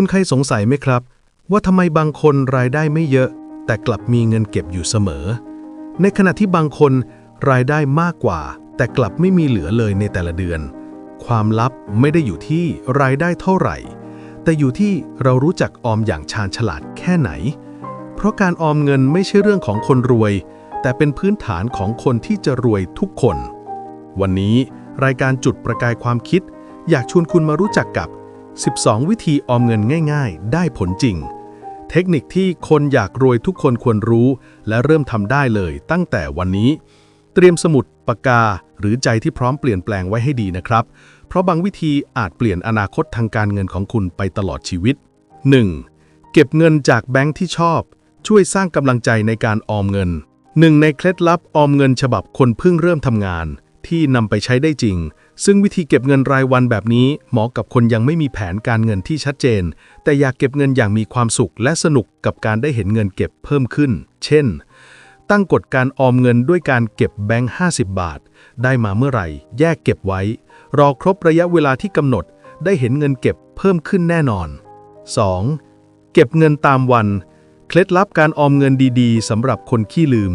คุณเคยสงสัยไหมครับ ว่าทำไมบางคนรายได้ไม่เยอะ แต่กลับมีเงินเก็บอยู่เสมอ ในขณะที่บางคนรายได้มากกว่า แต่กลับไม่มีเหลือเลยในแต่ละเดือน ความลับไม่ได้อยู่ที่รายได้เท่าไหร่ แต่อยู่ที่เรารู้จักออมอย่างชาญฉลาดแค่ไหน เพราะการออมเงินไม่ใช่เรื่องของคนรวย แต่เป็นพื้นฐานของคนที่จะรวยทุกคน วันนี้รายการจุดประกายความคิด อยากชวนคุณมารู้จักกับ 12 วิธีออมเงินง่ายๆ ได้ผลจริง เทคนิคที่คนอยากรวยทุกคนควรรู้ และเริ่มทำได้เลยตั้งแต่วันนี้ เตรียมสมุดปากกา หรือใจที่พร้อมเปลี่ยนแปลงไว้ให้ดีนะครับ เพราะบางวิธีอาจเปลี่ยนอนาคตทางการเงินของคุณไปตลอดชีวิต 1. เก็บเงินจากแบงค์ที่ชอบ ช่วยสร้างกำลังใจในการออมเงินหนึ่งในเคล็ดลับออมเงินฉบับคนเพิ่งเริ่มทำงาน ที่นำไปใช้ได้จริง ซึ่งวิธีเก็บเงินรายวันแบบนี้เหมาะกับคนยังไม่มีแผนการเงินที่ชัดเจน แต่อยากเก็บเงินอย่างมีความสุขและสนุกกับการได้เห็นเงินเก็บเพิ่มขึ้น เช่น ตั้งกฎการออมเงินด้วยการเก็บแบงค์50 บาท ได้มาเมื่อไหร่ แยกเก็บไว้ รอครบระยะเวลาที่กำหนด ได้เห็นเงินเก็บเพิ่มขึ้นแน่นอน 2. เก็บเงินตามวัน เคล็ดลับการออมเงินดีๆสำหรับคนขี้ลืม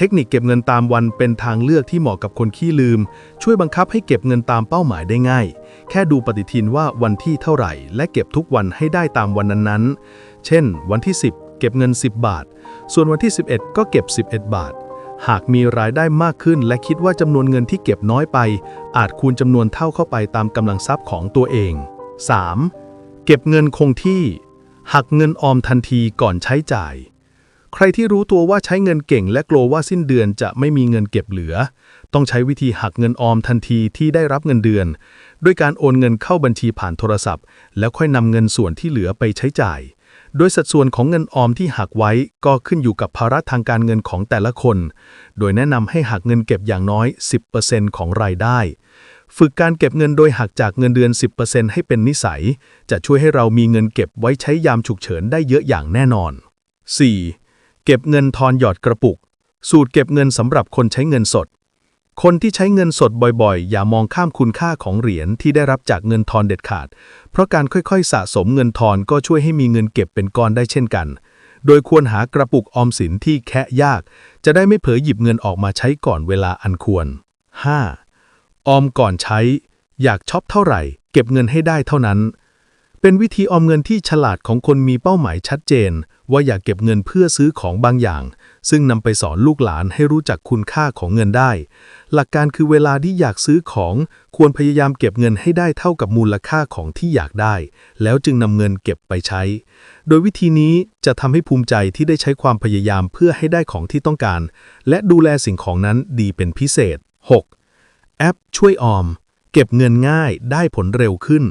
เทคนิคเก็บเงินตามวันเป็นทางเลือกที่เหมาะกับคนขี้ลืม ช่วยบังคับให้เก็บเงินตามเป้าหมายได้ง่าย แค่ดูปฏิทินว่าวันที่เท่าไหร่ และเก็บทุกวันให้ได้ตามวันนั้นๆ เช่น วันที่ 10 เก็บเงิน 10 บาท ส่วนวันที่ 11 ก็เก็บ 11 บาท หากมีรายได้มากขึ้น และคิดว่าจำนวนเงินที่เก็บน้อยไป อาจคูณจำนวนเท่าเข้าไปตามกำลังทรัพย์ของตัวเอง 3. เก็บเงินคงที่ หักเงินออมทันทีก่อนใช้จ่าย ใครที่รู้ตัวว่าใช้เงินเก่งและกลัวว่าสิ้นเดือนจะไม่มีเงินเก็บเหลือ ต้องใช้วิธีหักเงินออมทันทีที่ได้รับเงินเดือน ด้วยการโอนเงินเข้าบัญชีผ่านโทรศัพท์ แล้วค่อยนำเงินส่วนที่เหลือไปใช้จ่าย โดยสัดส่วนของเงินออมที่หักไว้ก็ขึ้นอยู่กับภาระทางการเงินของแต่ละคน โดยแนะนำให้หักเงินเก็บอย่างน้อย 10%ของรายได้ ฝึกการเก็บเงินโดยหักจากเงินเดือน 10%ให้เป็นนิสัย จะช่วยให้เรามีเงินเก็บไว้ใช้ยามฉุกเฉินได้เยอะอย่างแน่นอน 4. เก็บเงินทอนหยอดกระปุก สูตรเก็บเงินสำหรับคนใช้เงินสด คนที่ใช้เงินสดบ่อยๆ อย่ามองข้ามคุณค่าของเหรียญที่ได้รับจากเงินทอนเด็ดขาด เพราะการค่อยๆ สะสมเงินทอนก็ช่วยให้มีเงินเก็บเป็นก้อนได้เช่นกัน โดยควรหากระปุกออมสินที่แคะยาก จะได้ไม่เผลอหยิบเงินออกมาใช้ก่อนเวลาอันควร 5. ออมก่อนใช้ อยากช็อปเท่าไหร่ เก็บเงินให้ได้เท่านั้น เป็นวิธีออมเงินที่ฉลาดของคนมีเป้าหมายชัดเจน ว่าอยากเก็บเงินเพื่อซื้อของบางอย่าง ซึ่งนำไปสอนลูกหลานให้รู้จักคุณค่าของเงินได้ หลักการคือเวลาที่อยากซื้อของ ควรพยายามเก็บเงินให้ได้เท่ากับมูลค่าของที่อยากได้ แล้วจึงนำเงินเก็บไปใช้ โดยวิธีนี้จะทำให้ภูมิใจที่ได้ใช้ความพยายามเพื่อให้ได้ของที่ต้องการ และดูแลสิ่งของนั้นดีเป็นพิเศษ 6. แอปช่วยออม เก็บเงินง่ายได้ผลเร็วขึ้น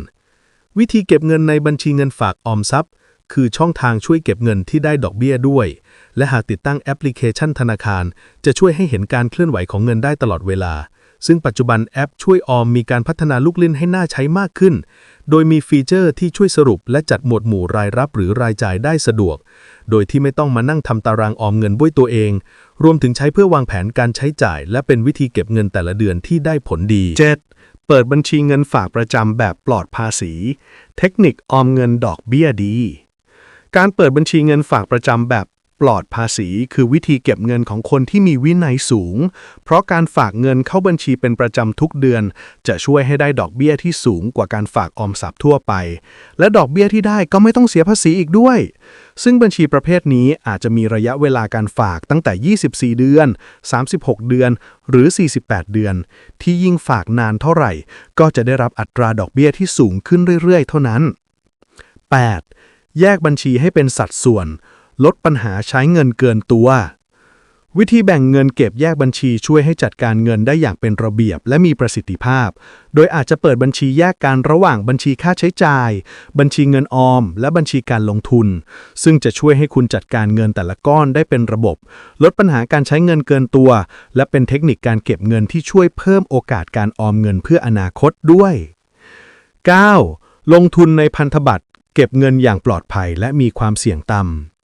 วิธีเก็บเงินในบัญชีเงินฝากออมทรัพย์ คือช่องทางช่วยเก็บเงินที่ได้ดอกเบี้ยด้วย และหากติดตั้งแอปพลิเคชันธนาคาร จะช่วยให้เห็นการเคลื่อนไหวของเงินได้ตลอดเวลา ซึ่งปัจจุบันแอปช่วยออมมีการพัฒนาลูกเล่นให้น่าใช้มากขึ้น โดยมีฟีเจอร์ที่ช่วยสรุปและจัดหมวดหมู่รายรับหรือรายจ่ายได้สะดวก โดยที่ไม่ต้องมานั่งทำตารางออมเงินด้วยตัวเอง รวมถึงใช้เพื่อวางแผนการใช้จ่าย และเป็นวิธีเก็บเงินแต่ละเดือนที่ได้ผลดี 7. เปิดบัญชีเงินฝากประจำแบบปลอดภาษี เทคนิคออมเงินดอกเบี้ยดี การเปิดบัญชีเงินฝากประจำแบบ ปลอดภาษีคือวิธีเก็บเงินของคนที่มีวินัยสูง เพราะการฝากเงินเข้าบัญชีเป็นประจำทุกเดือน จะช่วยให้ได้ดอกเบี้ยที่สูงกว่าการฝากออมทรัพย์ทั่วไป และดอกเบี้ยที่ได้ก็ไม่ต้องเสียภาษีอีกด้วย ซึ่งบัญชีประเภทนี้อาจจะมีระยะเวลาการฝากตั้งแต่ 24 เดือน 36 เดือน หรือ 48 เดือน ที่ยิ่งฝากนานเท่าไหร่ ก็จะได้รับอัตราดอกเบี้ยที่สูงขึ้นเรื่อยๆ เท่านั้น 8. แยกบัญชีให้เป็นสัดส่วน ลดปัญหาใช้เงินเกินตัว วิธีแบ่งเงินเก็บแยกบัญชีช่วยให้จัดการเงินได้อย่างเป็นระเบียบและมีประสิทธิภาพ โดยอาจจะเปิดบัญชีแยกกันระหว่างบัญชีค่าใช้จ่าย บัญชีเงินออม และบัญชีการลงทุน ซึ่งจะช่วยให้คุณจัดการเงินแต่ละก้อนได้เป็นระบบ ลดปัญหาการใช้เงินเกินตัว และเป็นเทคนิคการเก็บเงินที่ช่วยเพิ่มโอกาสการออมเงินเพื่ออนาคตด้วย 9. ลงทุนในพันธบัตรเก็บเงินอย่างปลอดภัยและมีความเสี่ยงต่ำ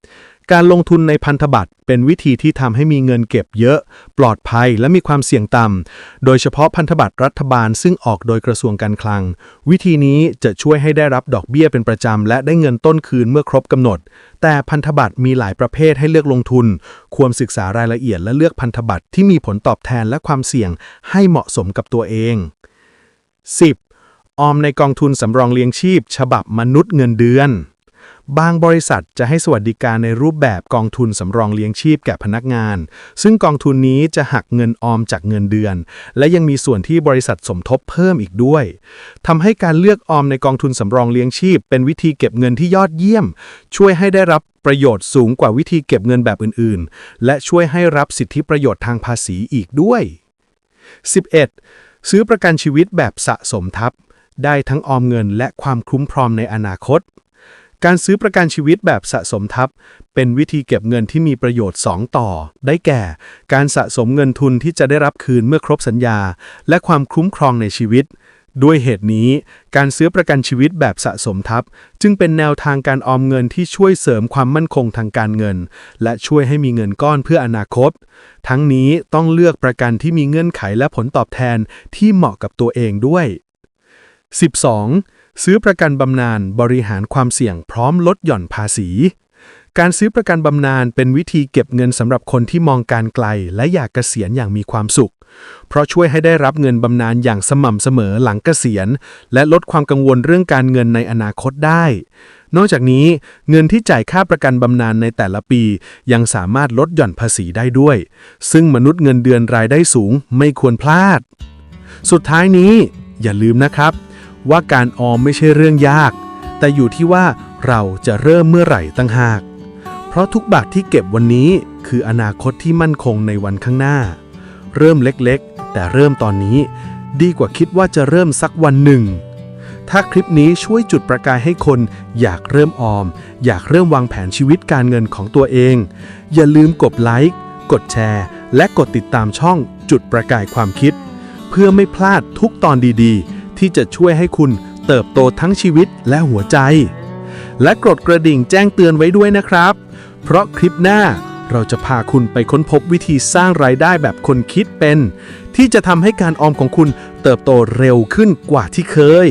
การลงทุนในพันธบัตรเป็นวิธีที่ทำให้มีเงินเก็บเยอะ ปลอดภัยและมีความเสี่ยงต่ำ โดยเฉพาะพันธบัตรรัฐบาลซึ่งออกโดยกระทรวงการคลัง วิธีนี้จะช่วยให้ได้รับดอกเบี้ยเป็นประจำ และได้เงินต้นคืนเมื่อครบกำหนด แต่พันธบัตรมีหลายประเภทให้เลือกลงทุน ควรศึกษารายละเอียดและเลือกพันธบัตรที่มีผลตอบแทนและความเสี่ยงให้เหมาะสมกับตัวเอง 10. ออมในกองทุนสำรองเลี้ยงชีพ ฉบับมนุษย์เงินเดือน บางบริษัทจะให้สวัสดิการในรูปแบบกองทุนสำรองเลี้ยงชีพแก่พนักงาน ซึ่งกองทุนนี้จะหักเงินออมจากเงินเดือน และยังมีส่วนที่บริษัทสมทบเพิ่มอีกด้วยทำให้การเลือกออมในกองทุนสำรองเลี้ยงชีพ เป็นวิธีเก็บเงินที่ยอดเยี่ยม ช่วยให้ได้รับประโยชน์สูงกว่าวิธีเก็บเงินแบบอื่นๆ และช่วยให้รับสิทธิประโยชน์ทางภาษีอีกด้วย 11. ซื้อประกันชีวิตแบบสะสมทัพ ได้ทั้งออมเงินและความคุ้มครองในอนาคต การซื้อประกันชีวิตแบบสะสมทรัพย์เป็นวิธีเก็บเงินที่มีประโยชน์ 2 ต่อ ได้แก่ การสะสมเงินทุนที่จะได้รับคืนเมื่อครบสัญญา และความคุ้มครองในชีวิต ด้วยเหตุนี้ การซื้อประกันชีวิตแบบสะสมทรัพย์จึงเป็นแนวทางการออมเงินที่ช่วยเสริมความมั่นคงทางการเงิน และช่วยให้มีเงินก้อนเพื่ออนาคต ทั้งนี้ต้องเลือกประกันที่มีเงื่อนไขและผลตอบแทนที่เหมาะกับตัวเองด้วย 12. ซื้อประกันบำนาญบริหารความเสี่ยงพร้อมลดหย่อนภาษี การซื้อประกันบำนาญเป็นวิธีเก็บเงินสำหรับคนที่มองการไกล และอยากเกษียณอย่างมีความสุข เพราะช่วยให้ได้รับเงินบำนาญอย่างสม่ำเสมอหลังเกษียณ และลดความกังวลเรื่องการเงินในอนาคตได้ นอกจากนี้เงินที่จ่ายค่าประกันบำนาญในแต่ละปี ยังสามารถลดหย่อนภาษีได้ด้วย ซึ่งมนุษย์เงินเดือนรายได้สูงไม่ควรพลาด สุดท้ายนี้ อย่าลืมนะครับ ว่าการออมไม่ใช่เรื่องยาก แต่อยู่ที่ว่าเราจะเริ่มเมื่อไหร่ตั้งหาก เพราะทุกบาทที่เก็บวันนี้คืออนาคตที่มั่นคงในวันข้างหน้า เริ่มเล็กๆ แต่เริ่มตอนนี้ ดีกว่าคิดว่าจะเริ่มสักวันหนึ่ง ถ้าคลิปนี้ช่วยจุดประกายให้คน อยากเริ่มออม อยากเริ่มวางแผนชีวิตการเงินของตัวเอง อย่าลืมกดไลค์กดแชร์ และกดติดตามช่องจุดประกายความคิด เพื่อไม่พลาดทุกตอนดีๆ ที่จะช่วยให้คุณเติบโตทั้งชีวิตและหัวใจ และกดกระดิ่งแจ้งเตือนไว้ด้วยนะครับ เพราะคลิปหน้าเราจะพาคุณไปค้นพบวิธีสร้างรายได้แบบคนคิดเป็น ที่จะทำให้การออมของคุณเติบโตเร็วขึ้นกว่าที่เคย